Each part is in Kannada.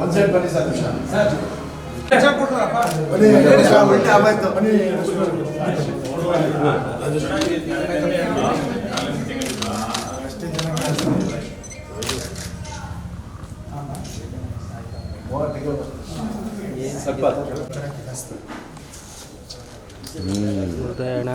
ಒಂದ್ ಸೈಡ್ ಬನ್ನಿ ಸರ್ ಬನ್ನಿ ಉಲ್ಟಾ ಉದಯಣ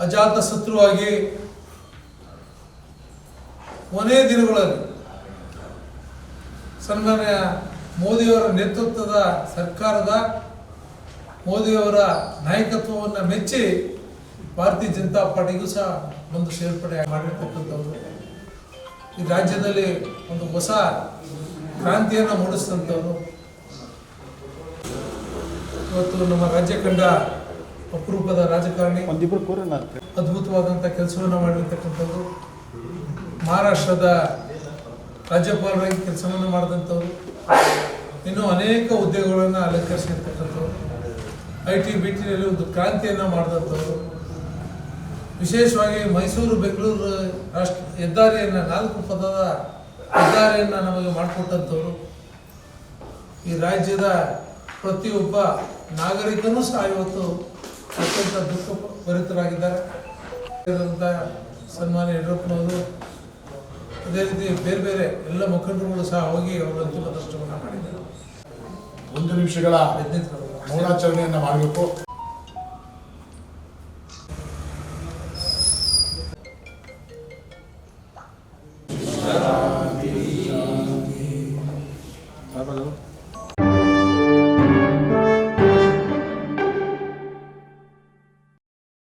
ಅಜಾತ ಶತ್ರುವಾಗಿ ಕೊನೆ ದಿನಗಳಲ್ಲಿ ಸನ್ಮಾನ್ಯ ಮೋದಿಯವರ ನೇತೃತ್ವದ ಸರ್ಕಾರದ ಮೋದಿಯವರ ನಾಯಕತ್ವವನ್ನು ಮೆಚ್ಚಿ ಭಾರತೀಯ ಜನತಾ ಪಾರ್ಟಿಗೂ ಸಹ ಒಂದು ಸೇರ್ಪಡೆ ಮಾಡಿರ್ತಕ್ಕಂಥವ್ರು. ಈ ರಾಜ್ಯದಲ್ಲಿ ಒಂದು ಹೊಸ ಕ್ರಾಂತಿಯನ್ನು ಮೂಡಿಸಿದಂಥವ್ರು. ಇವತ್ತು ನಮ್ಮ ರಾಜ್ಯ ಕಂಡ ಅಪರೂಪದ ರಾಜಕಾರಣಿ ಅದ್ಭುತವಾದಂಥ ಕೆಲಸವನ್ನು ಮಾಡಿರ್ತಕ್ಕಂಥವ್ರು. ಮಹಾರಾಷ್ಟ್ರದ ರಾಜ್ಯಪಾಲರಾಗಿ ಕೆಲಸವನ್ನು ಮಾಡಿದಂಥವ್ರು. ಇನ್ನೂ ಅನೇಕ ಹುದ್ದೆಗಳನ್ನು ಅಲಂಕರಿಸಿರ್ತಕ್ಕಂಥವ್ರು. ಐ ಟಿ ಬಿ ಒಂದು ಕ್ರಾಂತಿಯನ್ನು ಮಾಡಿದಂಥವ್ರು. ವಿಶೇಷವಾಗಿ ಮೈಸೂರು ಬೆಂಗಳೂರು ರಾಷ್ಟ್ರ ಹೆದ್ದಾರಿಯನ್ನು ನಾಲ್ಕು ಪದದ ಹೆದ್ದಾರಿಯನ್ನು ನಮಗೆ ಮಾಡಿಕೊಟ್ಟಂಥವ್ರು. ಈ ರಾಜ್ಯದ ಪ್ರತಿಯೊಬ್ಬ ನಾಗರಿಕನೂ ಸಹ ಇವತ್ತು ಅತ್ಯಂತ ದುಃಖ ಭರಿತರಾಗಿದ್ದಾರೆ. ಸನ್ಮಾನ್ಯ ಯಡಿಯೂರಪ್ಪನವರು ಅದೇ ರೀತಿ ಬೇರೆ ಬೇರೆ ಎಲ್ಲ ಮುಖಂಡರುಗಳು ಸಹ ಹೋಗಿ ಅವರು ಅಂತಿಮ ದರ್ಶನವನ್ನು ಮಾಡಿದ್ದಾರೆ. ಒಂದು ನಿಮಿಷಗಳ ಮೌನಾಚರಣೆಯನ್ನ ಮಾಡಬೇಕು. তারপর